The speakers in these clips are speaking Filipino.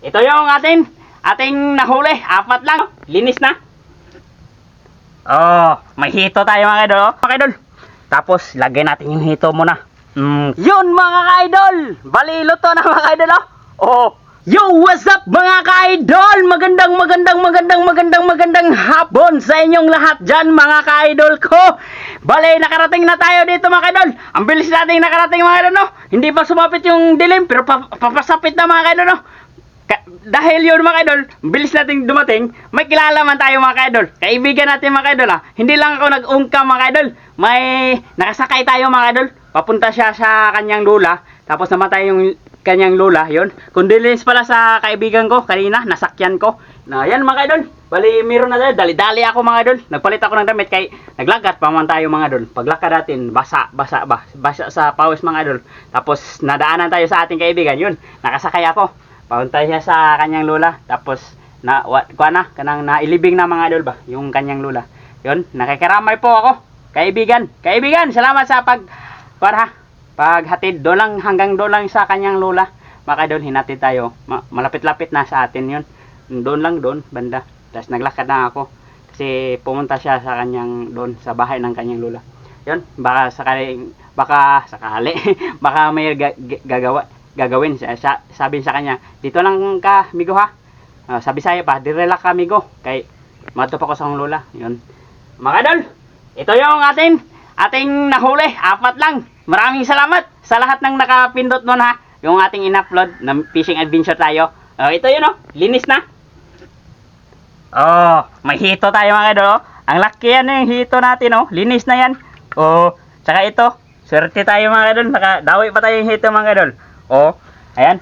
ito yung atin, ating nahuli. Apat lang. Linis na. Oh, may hito tayo mga idol. Oh. Mga idol. Tapos, lagay natin yung hito muna. Mm, yun mga ka-idol! Bali, luto na mga idol. Oh. oh. Yo, what's up mga ka-idol? Magandang, magandang, magandang, magandang, magandang hapon sa inyong lahat dyan mga ka-idol ko. Bale, nakarating na tayo dito mga ka-idol. Ang bilis nating nakarating mga ka-idol, no? Hindi pa sumapit yung dilim, pero pa papasapit na mga ka-idol, no? Dahil yun mga idol, bilis nating dumating, may kilala man tayo mga idol. Kaibigan natin mga idol ha. Hindi lang ako nag-ungka mga idol. May nakasakay tayo mga idol. Papunta siya sa kanyang lula. Tapos namatay yung kanyang lula. Yun. Condolence pala sa kaibigan ko kanina. Nasakyan ko. Na yan mga idol. Bali, meron na tayo. Dali-dali ako mga idol. Nagpalit ako ng damit kay naglagat pa man tayo mga idol. Paglakad natin, basa, basa, ba, basa sa pawis mga idol. Tapos nadaanan tayo sa ating kaibigan. Yun. Nakasakay ako. Pauntay siya sa kanyang lula. Tapos, na, what, kuha na, kanang nailibing na mga idol ba, yung kanyang lula. Yun, nakikiramay po ako. Kaibigan, kaibigan, salamat sa pag, kuha ha, paghatid. Doon lang, hanggang doon lang sa kanyang lula. Mga idol, hinatid tayo. Ma- malapit-lapit na sa atin yun. Doon lang, doon, banda. Tapos naglakad na ako. Kasi pumunta siya sa kanyang, doon, sa bahay ng kanyang lula. Yun, baka sakali, baka sakali, baka may ga- ga- gagawa, gagawin. Sa, sa- sabi sa kanya, dito lang ka, migo ha. Ah, sabi sa'yo pa, direla ka, migo. Kay, matop ako sa akong lola. Yun. Mga idol, ito yung atin, ating nahuli. Apat lang. Maraming salamat sa lahat ng nakapindot nun ha. Yung ating in-upload na fishing adventure tayo. Oh, ito yun oh, linis na. Oh, may hito tayo mga idol oh. Ang laki yan yung hito natin oh. Linis na yan. Oh, tsaka ito. Swerte tayo mga idol. Nakadawi pa tayo yung hito mga idol. Oh, ayan.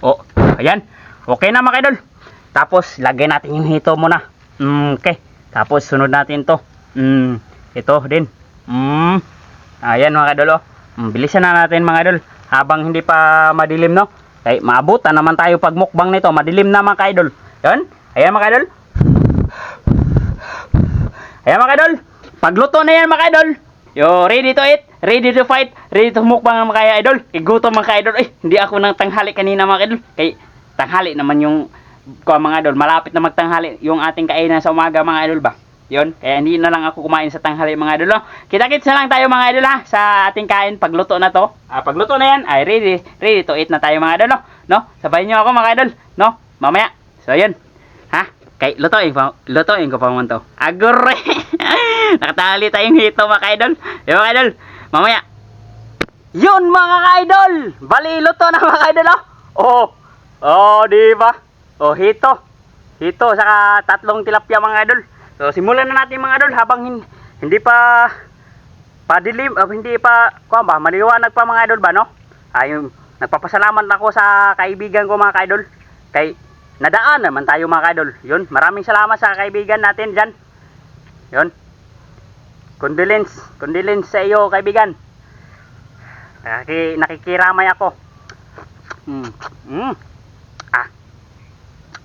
Oh, ayan. Okay na mga idol. Tapos, lagay natin yung hito muna. Mm, okay. Tapos, sunod natin to. Mm, ito din. Mm, ayan mga idol. Oh. Mm, bilisan na natin mga idol. Habang hindi pa madilim, no? Kay, maabutan naman tayo pag mukbang nito. Madilim na mga idol. Yan. Ayan mga idol. Ayan mga idol. Pagluto na yan mga idol. Yo, ready to eat, ready to fight, ready to mukbang mga idol. Igutom mga idol. Eh, hindi ako nang tanghali kanina mga idol. Kay tanghali naman yung ko mga idol. Malapit na magtanghali yung ating kainan sa umaga mga idol ba. Yon, kaya hindi na lang ako kumain sa tanghali mga idol. No? Kita-kits na lang tayo mga idol ha sa ating kain pagluto na to. Ah, pagluto na yan, ay ready, ready to eat na tayo mga idol. No? no? Sabay niyo ako mga idol. No? Mamaya. So yun. Kay lutuin pa, lutuin ko pa mo to. Agore. Nakatali tayong hito mga idol. Yung mga idol. Mamaya. Yun mga idol. Bali luto na mga idol. Oh. Oh, di ba? Oh, hito. Hito saka tatlong tilapia mga idol. So simulan na natin mga idol habang hin- hindi pa padilim, uh, hindi pa kuha ba, maliwanag pa mga idol ba no? Ayun, nagpapasalamat ako sa kaibigan ko mga idol. Kay nadaan naman tayo mga idol. Yun, maraming salamat sa kaibigan natin diyan. Yun. Condolence, condolence sa iyo kaibigan. Nakiki, nakikiramay ako. Mm. Mm. Ah.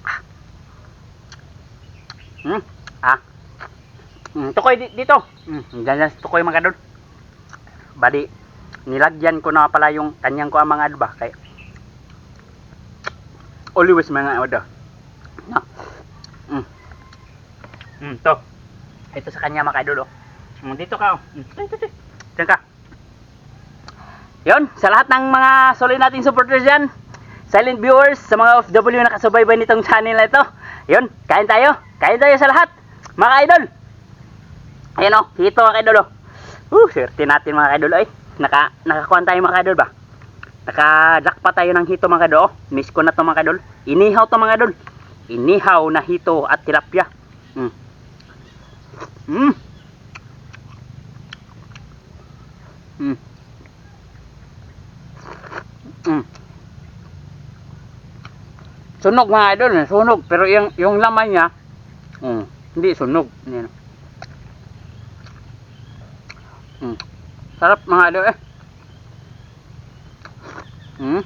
Ah. Mm. Ah. Mm, tukoy di- dito. Mm, ganyan tukoy mga idol. Bali, nilagyan ko na pala yung kanyang ko ang mga idol ba. Always mga idol. No. Mm. Mm, to. Ito sa kanya mga idol. Oh. Mm, dito ka. Oh. Mm. Diyan ka. Yun, sa lahat ng mga solid nating supporters dyan, silent viewers, sa mga OFW na nakasubaybay nitong channel na ito, yun, kain tayo. Kain tayo sa lahat. Mga idol. Ayan o, hito mga idol o. Uh, swerte natin mga idol ay. Naka, nakakuhan tayo mga idol ba? Naka-jackpot tayo ng hito mga. Oh. Miss ko na to mga idol. Inihaw to mga idol. Inihaw na hito at tilapia. Mm. Mm. Mm. Mm. Sunog mga idol, sunog. Pero yung, yung laman niya, mm, hindi sunog. Yan. Mm. Sarap mga idol eh. Mm.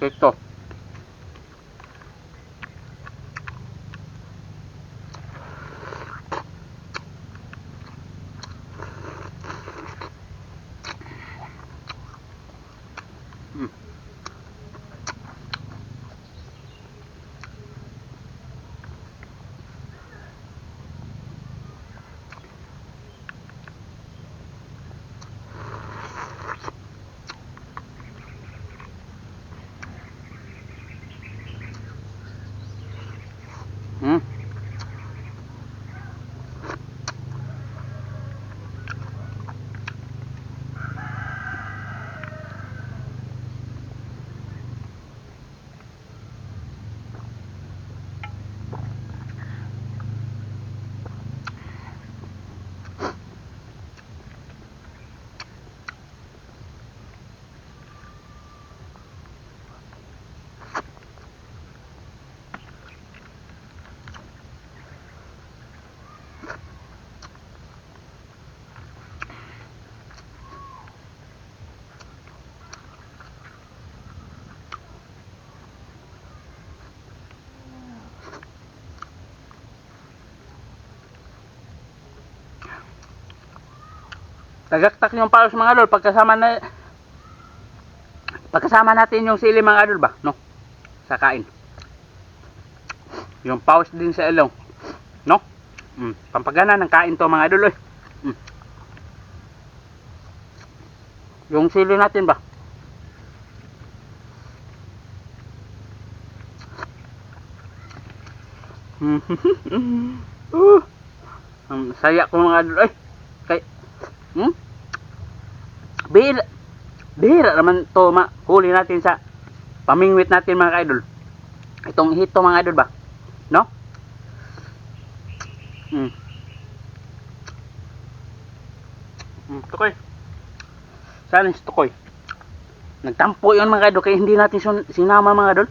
Ito. Tagaktak yung palos mga idol pagkasama na pagkasama natin yung sili mga idol ba? No? Sa kain. Yung paus din sa ilong. No? Mm, pampagana ng kain to mga idol eh. mm. yung sili natin ba? Uh, ang saya ko mga idol kay Hmm? Bihira, bihira naman to ma huli natin sa pamingwit natin mga ka-idol. Itong hito mga idol ba? No? Hmm. Hmm, tukoy. Saan yung tukoy? Nagtampo yun mga idol kaya hindi natin sinama mga idol.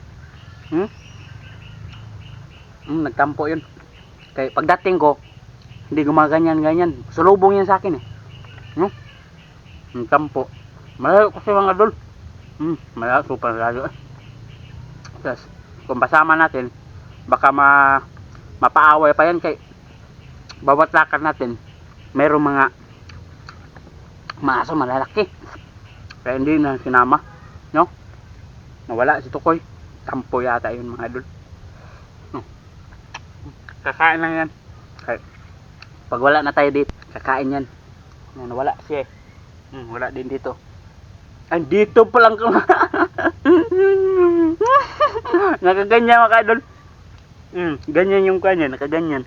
Hmm? Hmm, nagtampo yun. Kaya pagdating ko, hindi gumaganyan-ganyan. Sulubong yan sa akin eh. Ang kampo. Malayo kasi mga dol. Hmm, malayo, super malayo. eh. Tapos, kung basama natin, baka ma mapaaway pa yan kay bawat lakad natin, merong mga maaso malalaki. Kaya hindi na sinama. No? Nawala si Tukoy. Kampo yata yun mga dol. No? Kakain lang yan. Kaya, pag wala na tayo dito, kakain yan. Yan, wala siya eh. Hmm, wala din dito. Ay, dito pa lang ka. Nakaganyan mga kadol. Hmm, ganyan yung kanya, nakaganyan.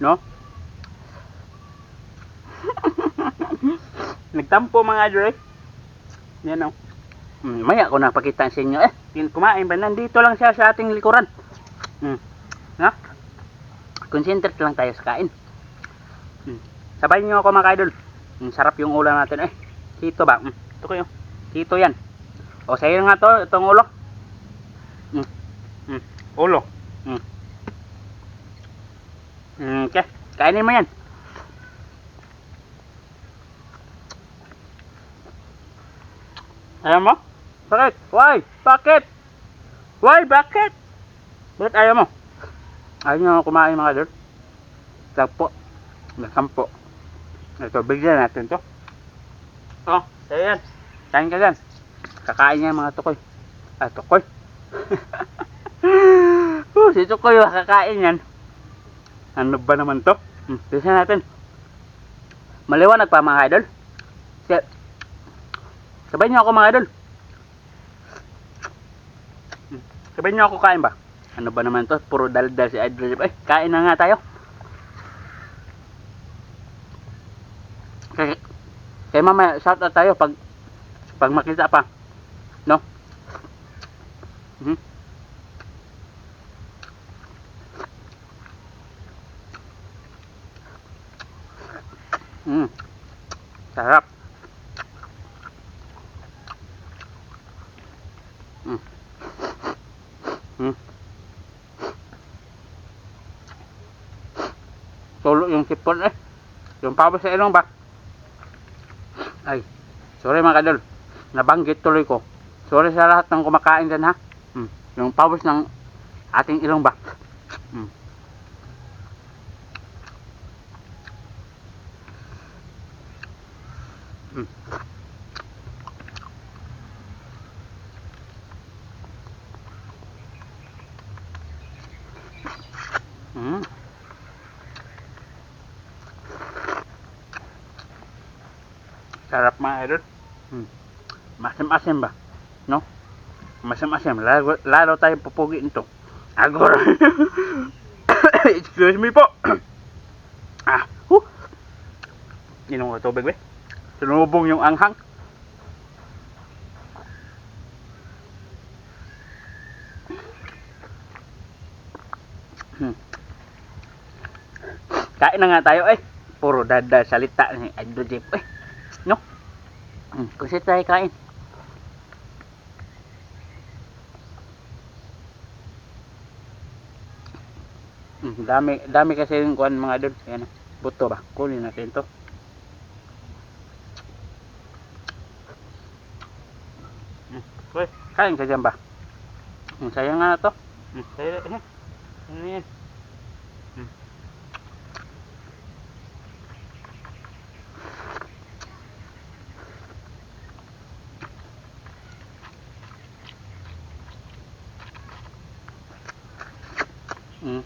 No? Nagtampo mga idol eh. Yan o. Hmm, maya ko na pakita sa inyo eh. Kumain ba? Nandito lang siya sa ating likuran. Hmm. Ha? Concentrate lang tayo sa kain. Hmm. Sabay niyo ako mga idol. Mm, sarap yung ulam natin eh. Kito ba? Mm, ito ko yung. Kito yan. O sa'yo nga to, itong ulo. Mm. Mm. Ulo. Mm. Mm, okay. Kainin mo yan. Ayaw mo? Bakit? Why? Bakit? Why? Bakit? Bakit ayaw mo? Ayaw nyo kumain mga idol? Tagpo. Nakampo. Ito, bigyan natin to. Oh, sa'yo yan. Kain ka dyan. Kakain niya mga tukoy. Ah, tukoy. oh, si tukoy yung kakain yan. Ano ba naman to? Hmm, bisa natin. Maliwanag pa mga idol. Sabay niyo ako mga idol. Hmm, Sabay niyo ako kain ba? Ano ba naman to? Puro daldal si idol. Eh, kain na nga tayo. Kay mama, shout out tayo pag pag makita pa. No? Mhm. Mm. Sarap. Mm. Mm. Tulo yung sipon eh. Yung pabos sa ilong ba? Ay, sorry mga kadol. Nabanggit tuloy ko. Sorry sa lahat ng kumakain dyan ha. Hmm. Yung pawis ng ating ilong ba? Hmm. Hmm. Sarap mga idol. Hmm. Masim-asim ba? No? Masim-asim. Lalo, lalo tayo pupugi nito. Agor. Excuse me po. ah, huh. Inom ko tubig, be. Sinubong yung anghang. Hmm. Kain na nga tayo eh. Puro dada salita ni Idol Jeff eh. Hmm, kasi tayo kain. Hmm, dami dami kasi yung kuan mga idol. Ayan. Buto ba? Kunin natin to. Hmm, kain ka dyan ba? Hmm, sayang nga na to. Hmm, sayang. Eh. Ano yan? Hmm.